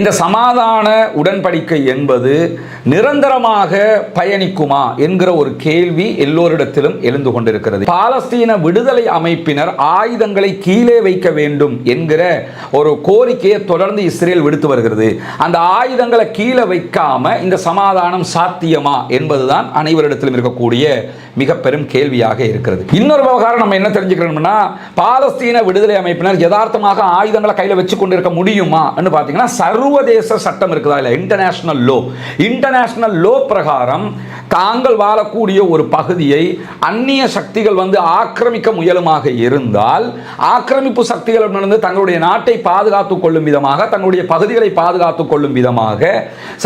இந்த சமாதான உடன்படிக்கை என்பது நிரந்தரமாக பயணிக்குமா என்கிற ஒரு கேள்வி எல்லோரிடத்திலும் எழுந்து கொண்டிருக்கிறது. பாலஸ்தீன விடுதலை அமைப்பினர் ஆயுதங்களை கீழே வைக்க வேண்டும் என்கிற ஒரு கோரிக்கையை தொடர்ந்து இஸ்ரேல் விடுத்து வருகிறது. அந்த ஆயுதங்களை கீழே வைக்காம இந்த சமாதானம் சாத்தியமா என்பதுதான் அனைவரிடத்திலும் இருக்கக்கூடிய மிக பெரும் கேள்வியாக இருக்கிறது. இன்னொரு விவகாரம் நம்ம என்ன தெரிஞ்சுக்கணும்னா பாலஸ்தீன விடுதலை அமைப்பினர் யதார்த்தமாக ஆயுதங்களை கையில் வச்சு கொண்டிருக்க முடியுமா பார்த்தீங்கன்னா சர்வதேச சட்டம் இருக்குதா இல்லை? இன்டர்நேஷ்னல் லோ இன்டர்நேஷ்னல் லோ பிரகாரம் தாங்கள் வாழக்கூடிய ஒரு பகுதியை அந்நிய சக்திகள் வந்து ஆக்கிரமிக்க முயலுமாக இருந்தால் ஆக்கிரமிப்பு சக்திகளிடமிருந்து தங்களுடைய நாட்டை பாதுகாத்துக் கொள்ளும் விதமாக தங்களுடைய பகுதிகளை பாதுகாத்துக் கொள்ளும் விதமாக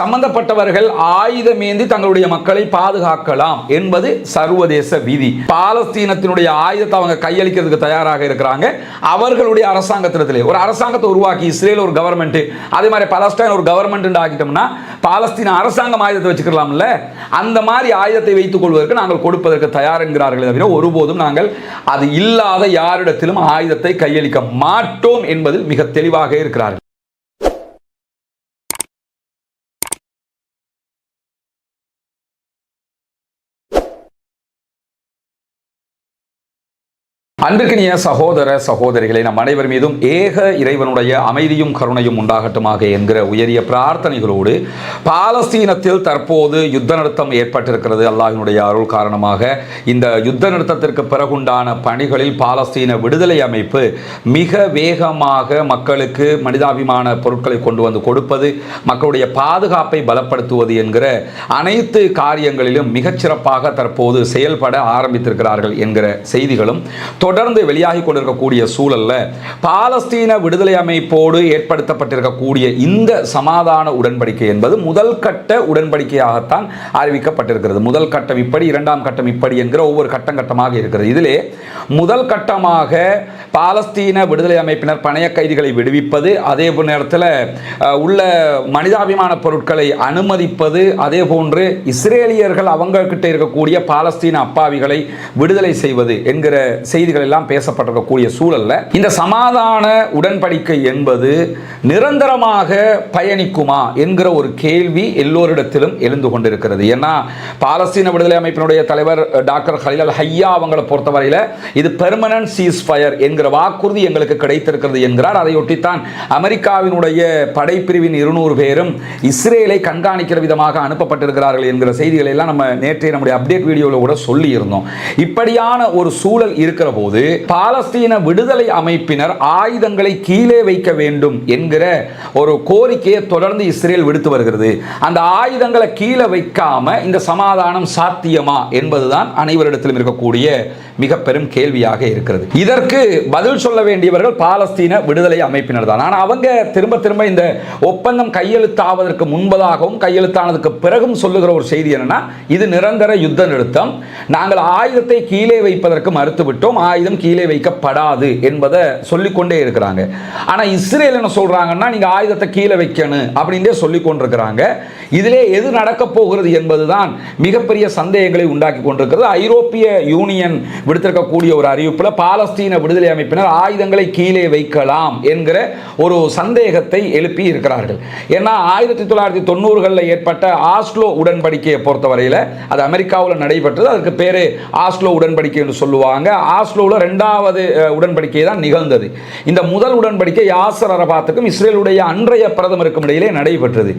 சம்பந்தப்பட்டவர்கள் ஆயுதமேந்தி தங்களுடைய மக்களை பாதுகாக்கலாம் என்பது சர்வதேச விதி. பாலஸ்தீனத்தினுடைய ஆயுதத்தை அவங்க கையளிக்கிறதுக்கு தயாராக இருக்கிறாங்க. அவர்களுடைய அரசாங்கத்திலே ஒரு அரசாங்கத்தை உருவாக்கி இஸ்ரேல் ஒரு கவர்மெண்ட் அதே மாதிரி பலஸ்டைன் ஒரு கவர்மெண்ட் ஆக்கிட்டோம்னா பாலஸ்தீன அரசாங்கம் ஆயுதத்தை வச்சுக்கலாம்ல அந்த மாதிரி ஆயுதத்தை வைத்துக் கொள்வதற்கு நாங்கள் கொடுப்பதற்கு தயார் என்கிறார்கள் தவிர ஒருபோதும் நாங்கள் அது இல்லாத யாரிடத்திலும் ஆயுதத்தை கையளிக்க மாட்டோம் என்பதில் மிக தெளிவாக இருக்கிறார்கள். அன்பிற்கினிய சகோதர சகோதரிகளை நம் அனைவர் மீதும் ஏக இறைவனுடைய அமைதியும் கருணையும் உண்டாகட்டுமாக என்கிற உயரிய பிரார்த்தனைகளோடு பாலஸ்தீனத்தில் தற்போது யுத்த நிறுத்தம் ஏற்பட்டிருக்கிறது. அல்லாஹினுடைய அருள் காரணமாக இந்த யுத்த நிறுத்தத்திற்கு பிறகுண்டான பணிகளில் பாலஸ்தீன விடுதலை அமைப்பு மிக வேகமாக மக்களுக்கு மனிதாபிமான பொருட்களை கொண்டு வந்து கொடுப்பது மக்களுடைய பாதுகாப்பை பலப்படுத்துவது என்கிற அனைத்து காரியங்களிலும் மிகச்சிறப்பாக தற்போது செயல்பட ஆரம்பித்திருக்கிறார்கள் என்கிற செய்திகளும் தொடர்ந்து வெளியாகி கொண்டிருக்கக்கூடிய சூழலில் பாலஸ்தீன விடுதலை அமைப்போடு ஏற்படுத்தப்பட்டிருக்கக்கூடிய இந்த சமாதான உடன்படிக்கை என்பது முதல் கட்ட உடன்படிக்கையாகத்தான் அறிவிக்கப்பட்டிருக்கிறது. முதல் கட்டம் இப்படி இரண்டாம் கட்டம் இப்படி என்கிற ஒவ்வொரு கட்டம் கட்டமாக இருக்கிறது. இதிலே முதல் கட்டமாக பாலஸ்தீன விடுதலை அமைப்பினர் பணைய கைதிகளை விடுவிப்பது அதே நேரத்தில் உள்ள மனிதாபிமான பொருட்களை அனுமதிப்பது அதே போன்று இஸ்ரேலியர்கள் அவங்க கிட்ட இருக்கக்கூடிய பாலஸ்தீன அப்பாவிகளை விடுதலை செய்வது என்கிற செய்திகளை எல்லாம் பேசப்பட்டிருக்கக்கூடிய சூழல்ல இந்த சமாதான உடன்படிக்கை என்பது நிரந்தரமாக பயணிக்குமா என்கிற ஒரு கேள்வி எல்லோரிடத்திலும் எழுந்து கொண்டிருக்கிறது. ஏன்னா பாலஸ்தீன விடுதலை அமைப்பினுடைய தலைவர் டாக்டர் ஹலில் ஹையா அவங்களை பொறுத்தவரையில் இது பெர்மனன்ட் சீஸ் ஃபயர் என்கிற வாக்குறுதி எங்களுக்கு கிடைத்திருக்கிறது என்கிறார். அதையொட்டித்தான் அமெரிக்காவினுடைய படைப்பிரிவின் இருநூறு பேரும் இஸ்ரேலை கண்காணிக்கிற விதமாக அனுப்பப்பட்டிருக்கிறார்கள் என்கிற செய்திகளை எல்லாம் நம்ம நேற்றைய நம்முடைய அப்டேட் வீடியோவில் கூட சொல்லியிருந்தோம். இப்படியான ஒரு சூழல் இருக்கிற போது பாலஸ்தீன விடுதலை அமைப்பினர் ஆயுதங்களை கீழே வைக்க வேண்டும் என்கிற ஒரு கோரிக்கையை தொடர்ந்து இஸ்ரேல் விடுத்து வருகிறது. அந்த ஆயுதங்களை கீழே வைக்காம இந்த சமாதானம் சாத்தியமா என்பதுதான் அனைவரிடத்திலும் இருக்கக்கூடிய மிக பெரும் கேள்வியாக இருக்கிறது. இதற்கு பதில் சொல்ல வேண்டியவர்கள் பாலஸ்தீன விடுதலை அமைப்பினர் தான். ஆனால் அவங்க திரும்ப திரும்ப இந்த ஒப்பந்தம் கையெழுத்தாவதற்கு முன்பதாகவும் கையெழுத்தானதுக்கு பிறகும் சொல்லுகிற ஒரு செய்தி என்னன்னா இது நிரந்தர யுத்த நிறுத்தம். நாங்கள் ஆயுதத்தை கீழே வைப்பதற்கு மறுத்துவிட்டோம். ஆயுத ஆயுதம் கீழே வைக்கப்படாது என்பதை சொல்லிக்கொண்டே இருக்கிறாங்க. ஆனால் இஸ்ரேல் என்ன சொல்கிறாங்கன்னா நீங்கள் ஆயுதத்தை கீழே வைக்கணும் அப்படின்றே சொல்லிக்கொண்டிருக்கிறாங்க. இதிலே எது நடக்கப் போகிறது என்பதுதான் மிகப்பெரிய சந்தேகங்களை உண்டாக்கி கொண்டிருக்கிறது. ஐரோப்பிய யூனியன் விடுத்திருக்கக்கூடிய ஒரு அறிவிப்பில் பாலஸ்தீன விடுதலை அமைப்பினர் ஆயுதங்களை கீழே வைக்கலாம் என்கிற ஒரு சந்தேகத்தை எழுப்பி இருக்கிறார்கள். ஏன்னா ஆயிரத்தி தொள்ளாயிரத்தி தொண்ணூறுகளில் ஏற்பட்ட ஆஸ்லோ உடன்படிக்கையை பொறுத்தவரையில் அது அமெரிக்காவில் நடைபெற்றது. அதுக்கு பேர் ஆஸ்லோ உடன்படிக்கை என்று சொல்லுவாங்க. ஆஸ்லோ ஆஸ்லோவில் ரெண்டாவது உடன்படிக்கை தான் நிகழ்ந்தது. இந்த முதல் உடன்படிக்கை யாசர் அரபாத்துக்கும் இஸ்ரேலுடைய அன்றைய பிரதமருக்கும் இடையிலே நடைபெற்றது.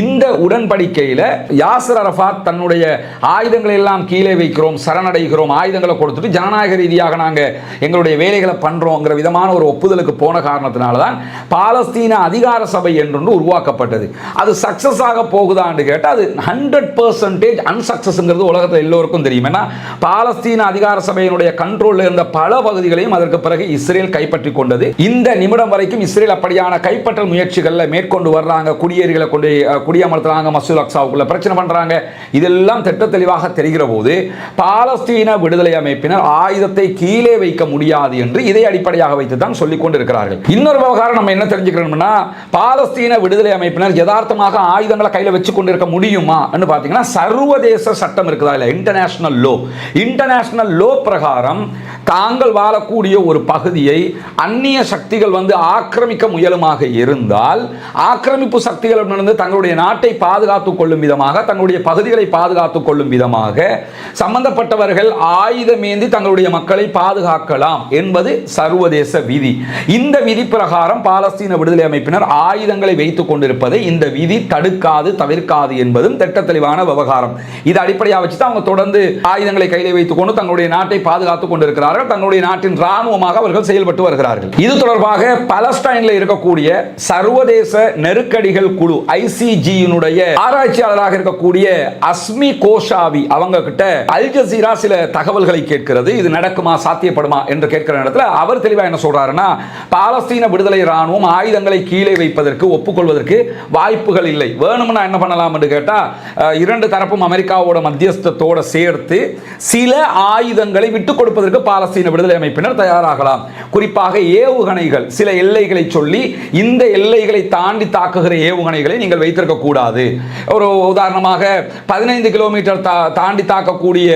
இந்த உடன்படிக்கையில் யாசர் அரபாத் தன்னுடைய ஆயுதங்களை எல்லாம் கீழே வைக்கிறோம் சரணடைகிறோம் ஆயுதங்களை கொடுத்துட்டு ஜனநாயக ரீதியாக நாங்கள் எங்களுடைய வேலைகளை பண்ணுறோங்கிற விதமான ஒரு ஒப்புதலுக்கு போன காரணத்தினால தான் பாலஸ்தீன அதிகார சபை என்று உருவாக்கப்பட்டது. அது சக்சஸ் ஆக போகுதான்னு கேட்டால் அது ஹண்ட்ரட் பர்சன்டேஜ் அன்சக்சஸ்ங்கிறது உலகத்தில் எல்லோருக்கும் தெரியும். ஏன்னா பாலஸ்தீன அதிகார சபையினுடைய கண்ட்ரோலில் இருந்த பல பகுதிகளையும் அதற்கு பிறகு இஸ்ரேல் கைப்பற்றி கொண்டது. இந்த நிமிடம் வரைக்கும் இஸ்ரேல் அப்படியான கைப்பற்றல் முயற்சிகளில் மேற்கொண்டு வர்றாங்க. குடியேறிகளை கொண்டு குடியமர்த்துறாங்க மசூல் அக்சாவுக்குள்ள பிரச்சனை பண்றாங்க. இதெல்லாம் திட்ட தெளிவாக தெரிகிற போது பாலஸ்தீன விடுதலை அமைப்பினர் ஆயுதத்தை கீழே வைக்க முடியாது என்று இதை அடிப்படையாக வைத்து தான் சொல்லிக் கொண்டிருக்கிறார்கள். இன்னொரு விவகாரம் நம்ம என்ன தெரிஞ்சுக்கணும்னா பாலஸ்தீன விடுதலை அமைப்பினர் யதார்த்தமாக ஆயுதங்களை கையில் வச்சு கொண்டிருக்க முடியுமா பார்த்தீங்கன்னா சர்வதேச சட்டம் இருக்குதா இல்லை? இன்டர்நேஷனல் லோ இன்டர்நேஷனல் லோ பிரகாரம் நாங்கள் வாழக்கூடிய ஒரு பகுதியை அந்நிய சக்திகள் வந்து ஆக்கிரமிக்க முயலுமாக இருந்தால் ஆக்கிரமிப்பு சக்திகளிடமிருந்து தங்களுடைய நாட்டை பாதுகாத்துக் கொள்ளும் விதமாக தங்களுடைய பகுதிகளை பாதுகாத்துக் கொள்ளும் விதமாக சம்பந்தப்பட்டவர்கள் ஆயுதமேந்தி தங்களுடைய மக்களை பாதுகாக்கலாம் என்பது சர்வதேச விதி. இந்த விதி பிரகாரம் பாலஸ்தீன விடுதலை அமைப்பினர் ஆயுதங்களை வைத்துக் கொண்டிருப்பதை இந்த விதி தடுக்காது தவிர்க்காது என்பதும் திட்ட தெளிவான விவகாரம். இது அடிப்படையாக வச்சு தான் அவங்க தொடர்ந்து ஆயுதங்களை கையில் வைத்துக் கொண்டு தங்களுடைய நாட்டை பாதுகாத்துக் கொண்டிருக்கிறார்கள். தங்களுடைய நாட்டின் ராணுவமாக அவர்கள் செயல்பட்டு வருகிறார்கள். இது தொடர்பாக பலஸ்டைனில் இருக்கக்கூடிய சர்வதேச நெருக்கடிகள் குழு ஐசிஜியினுடைய ஆராய்ச்சியாளராக இருக்கக்கூடிய அஸ்மி கோஷாவி அவங்க கிட்ட அல் ஜசீரா சில தகவல்களை கேட்கிறது. இது நடக்குமா சாத்தியப்படுமா என்று கேட்கிற நேரத்தில் அவர் தெளிவாக என்ன சொல்றாருன்னா பாலஸ்தீன விடுதலை ராணுவம் ஆயுதங்களை கீழே வைப்பதற்கு ஒப்புக்கொள்வதற்கு வாய்ப்புகள் இல்லை. வேணும்னா என்ன பண்ணலாம்? என்று கேட்டால் இரண்டு தரப்பும் அமெரிக்காவோட மத்தியஸ்தத்தோட சேர்த்து சில ஆயுதங்களை விட்டுக் கொடுப்பதற்கு பாலஸ்தீன விடுதலை அமைப்பினர் தயாராகலாம். குறிப்பாக ஏவுகணைகள் சில எல்லைகளை சொல்லி இந்த எல்லைகளை தாண்டி தாக்குகிற ஏவுகணைகளை நீங்கள் வைத்திருக்க கூடாது. ஒரு உதாரணமாக பதினைந்து கிலோமீட்டர் தாண்டி தாக்கக்கூடிய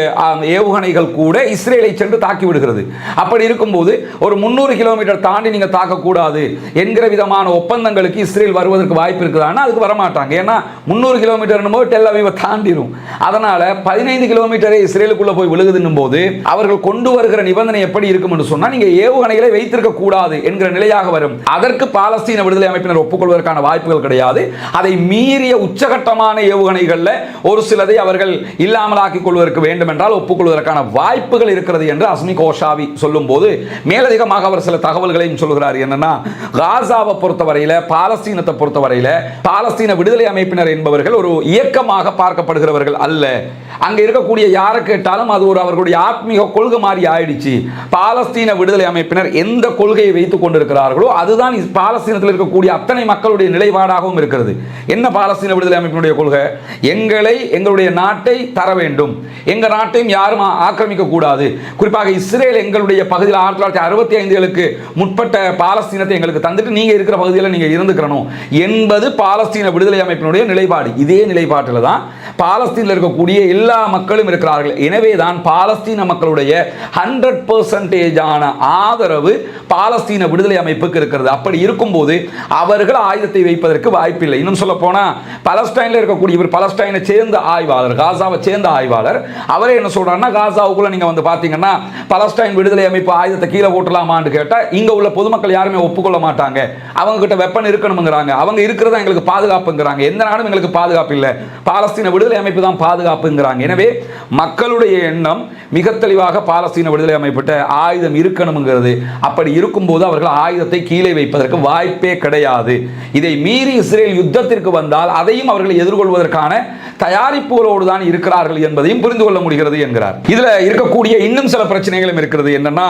ஏவுகணைகள் கூட இஸ்ரேலை சென்று தாக்கி விடுகிறது. அப்படி இருக்கும்போது ஒரு முந்நூறு கிலோமீட்டர் தாண்டி நீங்கள் தாக்கக்கூடாது என்கிற விதமான ஒப்பந்தங்களுக்கு இஸ்ரேல் வருவதற்கு வாய்ப்பு இருக்குதான்னா அதுக்கு வரமாட்டாங்க. ஏன்னா முந்நூறு கிலோமீட்டர் போது டெல் தாண்டிடும் அதனால பதினைந்து கிலோமீட்டரே இஸ்ரேலுக்குள்ள போய் விழுகுதுன்னும் போது அவர்கள் கொண்டு வருகிற நிபந்தனை எப்படி இருக்கும் என்று சொன்னா நீங்க ஏவுகணைகளை வைத்திருக்க கூடாது என்கிற நிலையாக வரும். அதற்கு பாலஸ்தீன விடுதலை அமைப்பினர் ஒப்புக்கொள்வதற்கான வாய்ப்புகள் கிடையாது. அதை மீறிய உச்சகட்டமான ஏவுகணைகள்ல ஒரு சிலதை அவர்கள் இல்லாமலாக்கிக் கொள்வதற்கு வேண்டும் என்றால் ஒப்புக்கொள்வதற்கான வாய்ப்புகள் இருக்கிறது என்று அஸ்மி கோஷாவி சொல்லும் போது மேலதிகமாக அவர் சில தகவல்களையும் சொல்கிறார் என்னன்னா காசாவை பொறுத்தவரையில பாலஸ்தீனத்தை பொறுத்தவரையில பாலஸ்தீன விடுதலை அமைப்பினர் என்பவர்கள் ஒரு இயக்கமாக பார்க்கப்படுகிறவர்கள் அல்ல. அங்க இருக்கக்கூடிய யாரை கேட்டாலும் அது ஒரு அவர்களுடைய ஆத்மீக கொள்கை மாதிரி ஆயிடுச்சு. பாலஸ்தீன விடுதலை அமைப்பினர் எந்த கொள்கையை வைத்துக் கொண்டிருக்கிறார்களோ அதுதான் பாலஸ்தீனத்தில் இருக்கக்கூடிய அத்தனை மக்களுடைய நிலைப்பாடாகவும் இருக்கிறது. என்ன பாலஸ்தீன விடுதலை அமைப்பினுடைய கொள்கை? எங்களை எங்களுடைய நாட்டை தர வேண்டும். எங்கள் நாட்டையும் யாரும் ஆக்கிரமிக்க கூடாது. குறிப்பாக இஸ்ரேல் எங்களுடைய பகுதியில் ஆயிரத்தி தொள்ளாயிரத்தி அறுபத்தி ஐந்துகளுக்கு முற்பட்ட பாலஸ்தீனத்தை எங்களுக்கு தந்துட்டு நீங்க இருக்கிற பகுதியில் நீங்க இருந்துக்கிறணும். என்பது பாலஸ்தீன விடுதலை அமைப்பினுடைய நிலைப்பாடு. இதே நிலைப்பாட்டில் தான் பாலஸ்தீனில் இருக்கக்கூடிய எல்லா மக்களும் இருக்கிறார்கள். எனவே தான் பாலஸ்தீன மக்களுடைய ஹண்ட்ரட் பர்சன்டேஜான ஆதரவு பாலஸ்தீன விடுதலை அமைப்புக்கு இருக்கிறது. அப்படி இருக்கும்போது அவர்கள் ஆயுதத்தை வைப்பதற்கு வாய்ப்பில்லை. இன்னும் சொல்ல போனால் பலஸ்டைனில் இருக்கக்கூடிய இவர் பலஸ்டைனை சேர்ந்த ஆய்வாளர் காசாவை சேர்ந்த ஆய்வாளர் அவரே என்ன சொல்றாருன்னா காசாவுக்குள்ள நீங்க வந்து பார்த்தீங்கன்னா பலஸ்டைன் விடுதலை அமைப்பு ஆயுதத்தை கீழே போட்டலாமான்னு கேட்டால் இங்க உள்ள பொதுமக்கள் யாருமே ஒப்புக்கொள்ள மாட்டாங்க. அவங்க கிட்ட வெப்பன் இருக்கணுங்கிறாங்க அவங்க இருக்கிறதா எங்களுக்கு பாதுகாப்புங்கிறாங்க. எந்த நாடும் எங்களுக்கு பாதுகாப்பு இல்லை. பாலஸ்தீன விடுதலை விடுதலை அமைப்பு தான் பாதுகாப்புங்கிறாங்க. எனவே மக்களுடைய எண்ணம் மிக தெளிவாக பாலஸ்தீன விடுதலை அமைப்பிட்ட ஆயுதம் இருக்கணுங்கிறது அப்படி இருக்கும்போது அவர்கள் ஆயுதத்தை கீழே வைப்பதற்கு வாய்ப்பே கிடையாது. இதை மீறி இஸ்ரேல் யுத்தத்திற்கு வந்தால் அதையும் அவர்கள் எதிர்கொள்வதற்கான தயாரிப்புகளோடு தான் இருக்கிறார்கள் என்பதையும் புரிந்து கொள்ள முடிகிறது என்கிறார். இதுல இருக்கக்கூடிய இன்னும் சில பிரச்சனைகளும் இருக்கிறது. என்னன்னா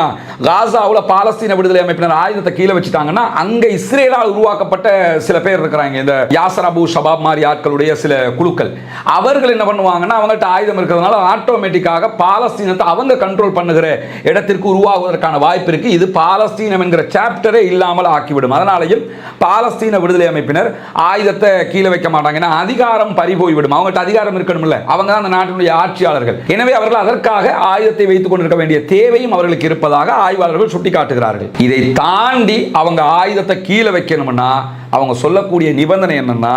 காசாவில் பாலஸ்தீன விடுதலை அமைப்பினர் ஆயுதத்தை கீழே வச்சுட்டாங்கன்னா அங்க இஸ்ரேலால் உருவாக்கப்பட்ட சில பேர் இருக்கிறாங்க. இந்த யாசர் அபு ஷபாப் மாதிரி ஆட்களுடைய சில குழுக்கள். அவ அவர்கள் என்ன பண்ணுவாங்கன்னா அவங்கள்ட்ட ஆயுதம் இருக்கிறதுனால ஆட்டோமேட்டிக்காக பாலஸ்தீனத்தை அவங்க கண்ட்ரோல் பண்ணுகிற இடத்திற்கு உருவாகுவதற்கான வாய்ப்பு இருக்குது இது பாலஸ்தீனம் என்கிற சாப்டரே இல்லாமல் ஆக்கிவிடும். அதனாலையும் பாலஸ்தீன விடுதலை அமைப்பினர் ஆயுதத்தை கீழே வைக்க மாட்டாங்க. ஏன்னா அதிகாரம் பறிபோய்விடும் அவங்கள்ட்ட அதிகாரம் இருக்கணும்ல. அவங்க தான் அந்த நாட்டினுடைய ஆட்சியாளர்கள். எனவே அவர்கள் அதற்காக ஆயுதத்தை வைத்துக் கொண்டிருக்க வேண்டிய தேவையும் அவர்களுக்கு இருப்பதாக ஆய்வாளர்கள் சுட்டிக்காட்டுகிறார்கள். இதை தாண்டி அவங்க ஆயுதத்தை கீழே வைக்கணும்னா அவங்க சொல்லக்கூடிய நிபந்தனை என்னன்னா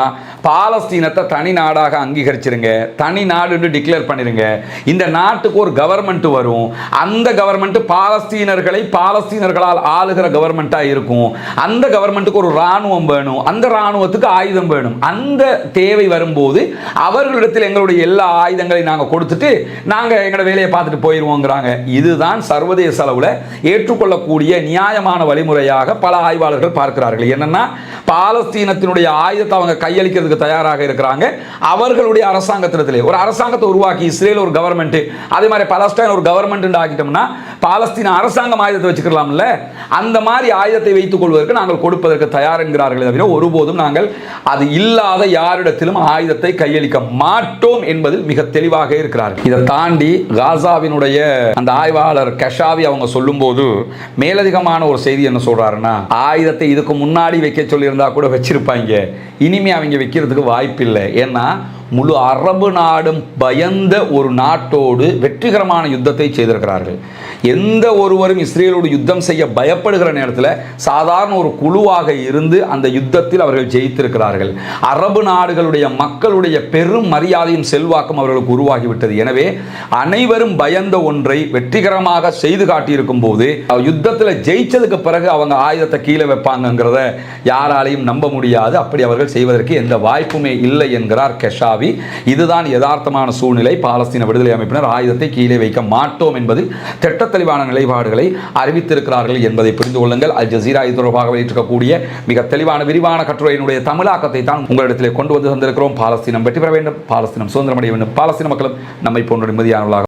பாலஸ்தீனத்தை தனி நாடாக அங்கீகரிச்சிருங்க. பண்ணிடுங்க தனி நாடுன்னு டிக்ளேர் பண்ணிடுங்க இந்த நாட்டுக்கு ஒரு கவர்மெண்ட் வரும். அந்த கவர்மெண்ட் பாலஸ்தீனர்களை பாலஸ்தீனர்களால் ஆளுகிற கவர்மெண்ட்டாக இருக்கும். அந்த கவர்மெண்ட்டுக்கு ஒரு இராணுவம் வேணும். அந்த இராணுவத்துக்கு ஆயுதம் வேணும். அந்த தேவை வரும்போது அவர்களிடத்தில் எங்களுடைய எல்லா ஆயுதங்களையும் நாங்கள் கொடுத்துட்டு நாங்கள் எங்களோட வேலையை பார்த்துட்டு போயிடுவோங்கிறாங்க இதுதான் சர்வதேச அளவில் ஏற்றுக்கொள்ளக்கூடிய நியாயமான வழிமுறையாக பல ஆய்வாளர்கள் பார்க்கிறார்கள். என்னன்னா பாலஸ்தீனத்தினுடைய ஆயுதத்தை அவங்க கையளிக்கிறதுக்கு தயாராக இருக்கிறாங்க. அவர்களுடைய அரசாங்கத்தினத்திலே ஒரு அரசாங்கத்தை உருவாக்கி இஸ்ரேல் ஒரு கவர்மெண்ட் அதே மாதிரி பலஸ்டைன் ஒரு கவர்மெண்ட் ஆகிட்டோம்னா பாலஸ்தீன அரசாங்கம் ஆயுதத்தை வச்சுக்கலாம்ல? அந்த மாதிரி ஆயுதத்தை வைத்துக் கொள்வதற்கு நாங்கள் கொடுப்பதற்கு தயார் என்கிறார்கள் தவிர ஒருபோதும் நாங்கள் அது இல்லாத யாரிடத்திலும் ஆயுதத்தை கையளிக்க மாட்டோம் என்பதில் மிக தெளிவாக இருக்கிறார்கள். இதை தாண்டி காசாவினுடைய அந்த ஆய்வாளர் கஷாவி அவங்க சொல்லும்போது மேலதிகமான ஒரு செய்தி என்ன சொல்றாருன்னா ஆயுதத்தை இதுக்கு முன்னாடி வைக்க சொல்லியிருந்தா கூட வச்சிருப்பாங்க. இனிமே அவங்க வைக்கிறதுக்கு வாய்ப்பில்லை. ஏன்னா முழு அரபு நாடும் பயந்த ஒரு நாட்டோடு வெற்றிகரமான யுத்தத்தை செய்திருக்கிறார்கள். எந்த ஒருவரும் இஸ்ரேலோடு யுத்தம் செய்ய பயப்படுகிற நேரத்தில் சாதாரண ஒரு குழுவாக இருந்து அந்த யுத்தத்தில் அவர்கள் ஜெயித்திருக்கிறார்கள். அரபு நாடுகளுடைய மக்களுடைய பெரும் மரியாதையும் செல்வாக்கும் அவர்களுக்கு உருவாகிவிட்டது. எனவே அனைவரும் பயந்த ஒன்றை வெற்றிகரமாக செய்து காட்டியிருக்கும் போது யுத்தத்தில் ஜெயிச்சதுக்கு பிறகு அவங்க ஆயுதத்தை கீழே வைப்பாங்கங்கிறத யாராலையும் நம்ப முடியாது. அப்படி அவர்கள் செய்வதற்கு எந்த வாய்ப்புமே இல்லை என்கிறார் கெஷா கெஷாவி இதுதான் யதார்த்தமான சூழ்நிலை. பாலஸ்தீன விடுதலை அமைப்பினர் ஆயுதத்தை கீழே வைக்க மாட்டோம் என்பதில் திட்ட தெளிவான நிலைப்பாடுகளை அறிவித்திருக்கிறார்கள் என்பதை புரிந்து கொள்ளுங்கள். அல் ஜசீரா இது தொடர்பாக வெளியிட்டிருக்கக்கூடிய மிக தெளிவான விரிவான கட்டுரையினுடைய தமிழாக்கத்தை தான் உங்களிடத்திலே கொண்டு வந்து தந்திருக்கிறோம். பாலஸ்தீனம் வெற்றி பெற வேண்டும். பாலஸ்தீனம் சுதந்திரம் அடைய வேண்டும். பாலஸ்தீன மக்களும் நம்மை போன்ற நிம்மதியானவர்களாக